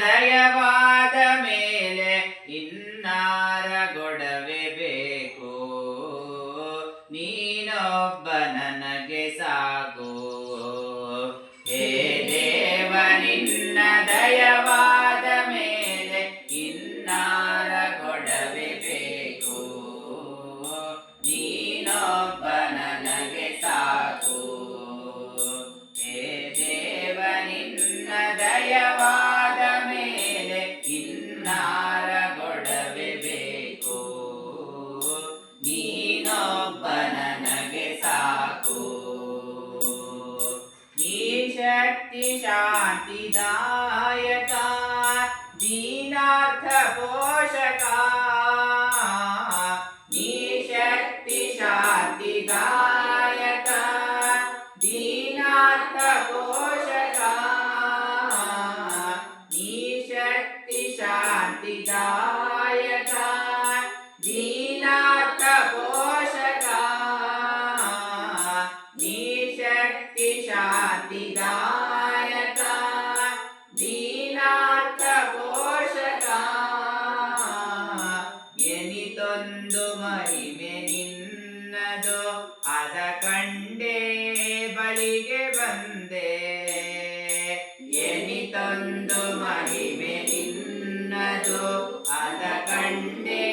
ದಯವಾದ ಮೇಲೆ ಇನ್ನಾರ ಗೊಡವೆ ಬೇಕು. ನೀನೊಬ್ಬ ನನಗೆ ಸಾಕು. ಹೇ ದೇವ ನಿನ್ನ ದಯ शक्तिशान्तिदायका दीनार्थपोषका ಒಂದು ಮಹಿಮೆ ನಿನ್ನದು. ಅದ ಕಂಡೇ ಬಳಿಗೆ ಬಂದೆ. ಎನಿತೊಂದು ಮಹಿಮೆ ನಿನ್ನದು. ಅದ ಕಂಡೇ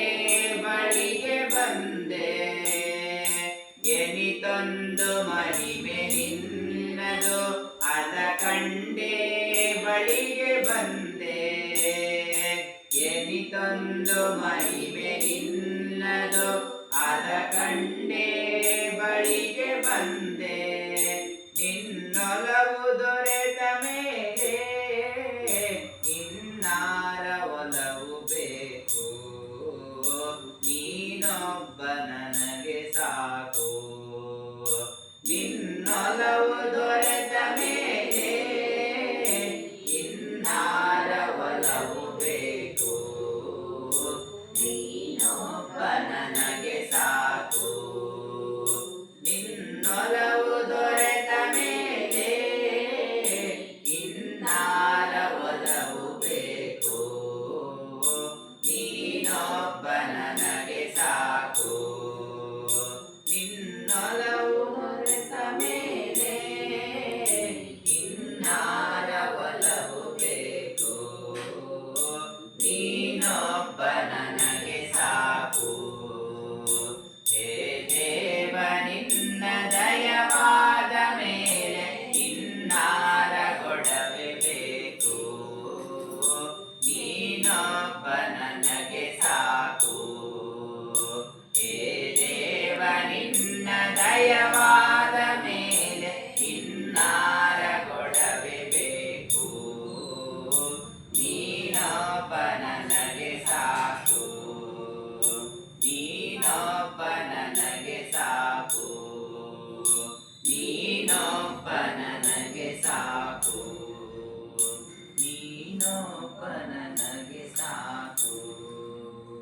ಬಳಿಗೆ ಬಂದೆ. ಎನಿತೊಂದು ಮಹಿಮೆ ನಿನ್ನದು. ಅದ ಕಂಡೇ ಬಳಿಗೆ ಬಂದೆ. ಎನಿತೊಂದು ಮಹಿಮೆ Tiago. banana.